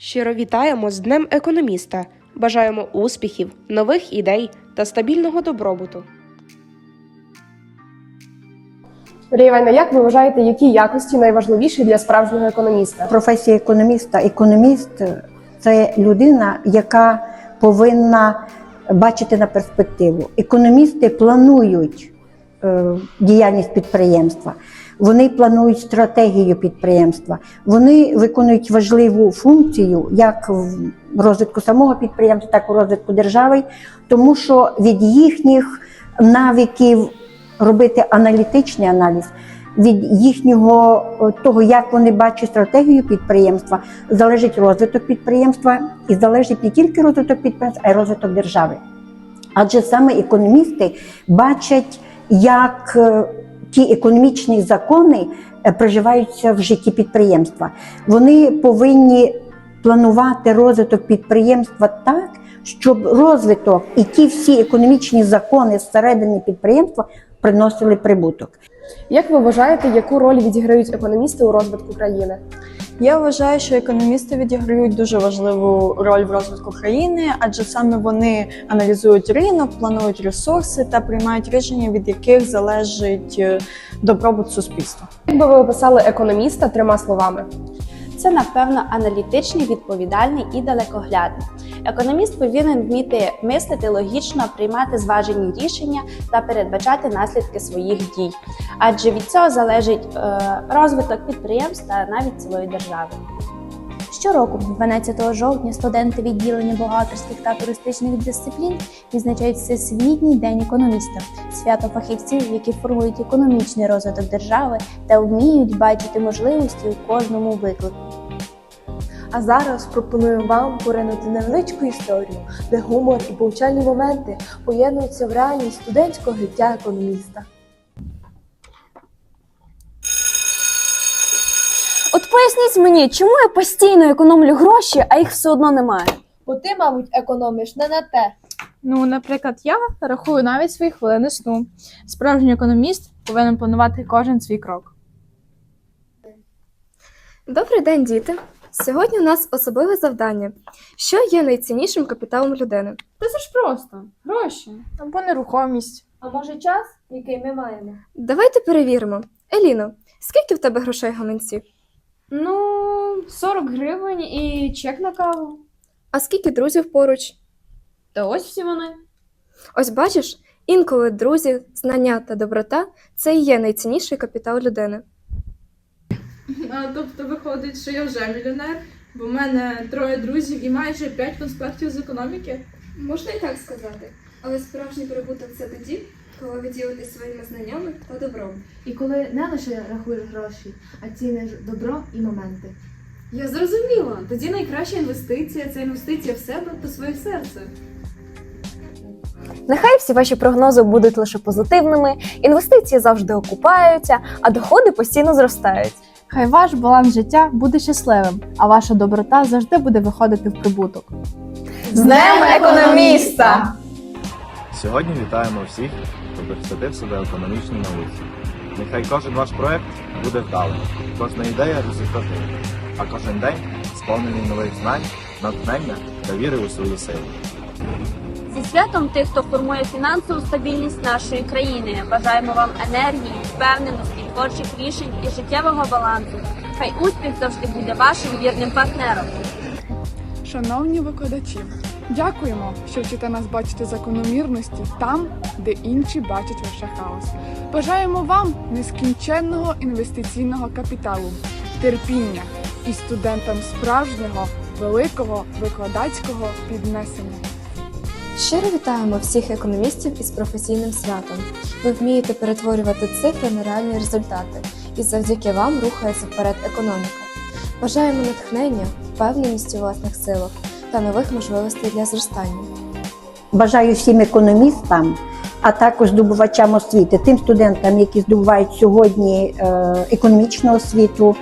Щиро вітаємо з Днем економіста. Бажаємо успіхів, нових ідей та стабільного добробуту. Івановна, як ви вважаєте, які якості найважливіші для справжнього економіста? Професія економіста. Економіст це людина, яка повинна бачити на перспективу. Економісти планують е, діяльність підприємства. Вони планують стратегію підприємства, вони виконують важливу функцію як в розвитку самого підприємства, так і у розвитку держави, тому що від їхніх навиків робити аналітичний аналіз, від їхнього е, того, як вони бачать стратегію підприємства, залежить розвиток підприємства і залежить не тільки розвиток підприємства, а й розвиток держави. Адже саме економісти бачать, як е, ті економічні закони е, проживаються в житті підприємства. Вони повинні планувати розвиток підприємства так, щоб розвиток і ті всі економічні закони зсередини підприємства приносили прибуток. Як ви вважаєте, яку роль відіграють економісти у розвитку країни? Я вважаю, що економісти відіграють дуже важливу роль в розвитку країни, адже саме вони аналізують ринок, планують ресурси та приймають рішення, від яких залежить е, добробут суспільства. Як би ви описали економіста трьома словами? Це, напевно, аналітичний, відповідальний і далекоглядний. Економіст повинен вміти мислити логічно, приймати зважені рішення та передбачати наслідки своїх дій, адже від цього залежить е, розвиток підприємств та навіть цілої держави. Щороку, 12 жовтня, студенти відділення бухгалтерських та туристичних дисциплін відзначають Всесвітній день економіста, свято фахівців, які формують економічний розвиток держави та вміють бачити можливості у кожному виклику. А зараз пропоную вам поринути невеличку історію, де гумор і повчальні моменти поєднуються в реальність студентського життя економіста. От поясніть мені, чому я постійно економлю гроші, а їх все одно немає? Бо ти, мабуть, економиш не на те. Ну, наприклад, я рахую навіть свої хвилини сну. Справжній економіст повинен планувати кожен свій крок. Добрий день, діти! Сьогодні у нас особливе завдання. Що є найціннішим капіталом людини? Та це ж просто гроші або нерухомість. А може час, який ми маємо? Давайте перевіримо. Еліно, скільки в тебе грошей гаманці? Ну, 40 гривень і чек на каву. А скільки друзів поруч? Та ось всі вони. Ось бачиш, інколи друзі, знання та доброта це і є найцінніший капітал людини. А, тобто виходить, що я вже мільйонер, бо в мене троє друзів і майже п'ять конспектів з економіки. Можна і так сказати, але справжній прибуток це тоді, коли ви ділитесь своїми знаннями та добром. І коли не лише рахуєш гроші, а ціниш добро і моменти. Я зрозуміла. Тоді найкраща інвестиція це інвестиція в себе та своє серце. Нехай всі ваші прогнози будуть лише позитивними, інвестиції завжди окупаються, а доходи постійно зростають. Хай ваш баланс життя буде щасливим, а ваша доброта завжди буде виходити в прибуток. З Днем економіста! Сьогодні вітаємо всіх, хто присвятив себе економічній науці. Нехай кожен ваш проект буде вдалим, кожна ідея результативна, а кожен день сповнений нових знань, натхнення та віри у свою силу. Зі святом тих, хто формує фінансову стабільність нашої країни. Бажаємо вам енергії, впевненості, творчих рішень і життєвого балансу. Хай успіх завжди буде вашим вірним партнером. Шановні викладачі, дякуємо, що вчите нас бачити закономірності там, де інші бачать лише хаос. Бажаємо вам нескінченного інвестиційного капіталу, терпіння і студентам справжнього великого викладацького піднесення. Щиро вітаємо всіх економістів із професійним святом. Ви вмієте перетворювати цифри на реальні результати, і завдяки вам рухається вперед економіка. Бажаємо натхнення, впевненості у власних силах та нових можливостей для зростання. Бажаю всім економістам, а також здобувачам освіти, тим студентам, які здобувають сьогодні е, економічну освіту,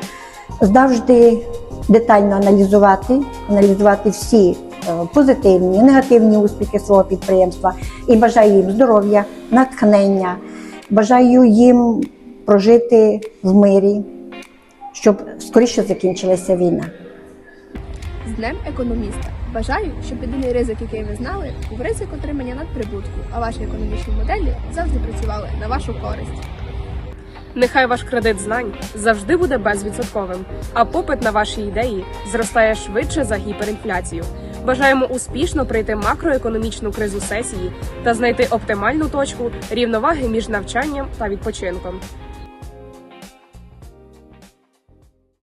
завжди детально аналізувати, аналізувати всі позитивні, негативні успіхи свого підприємства і бажаю їм здоров'я, натхнення, бажаю їм прожити в мирі, щоб скоріше закінчилася війна. З Днем економіста! Бажаю, щоб єдиний ризик, який ви знали, був ризик отримання надприбутку, а ваші економічні моделі завжди працювали на вашу користь. Нехай ваш кредит знань завжди буде безвідсотковим, а попит на ваші ідеї зростає швидше за гіперінфляцію. Бажаємо успішно пройти макроекономічну кризу сесії та знайти оптимальну точку рівноваги між навчанням та відпочинком.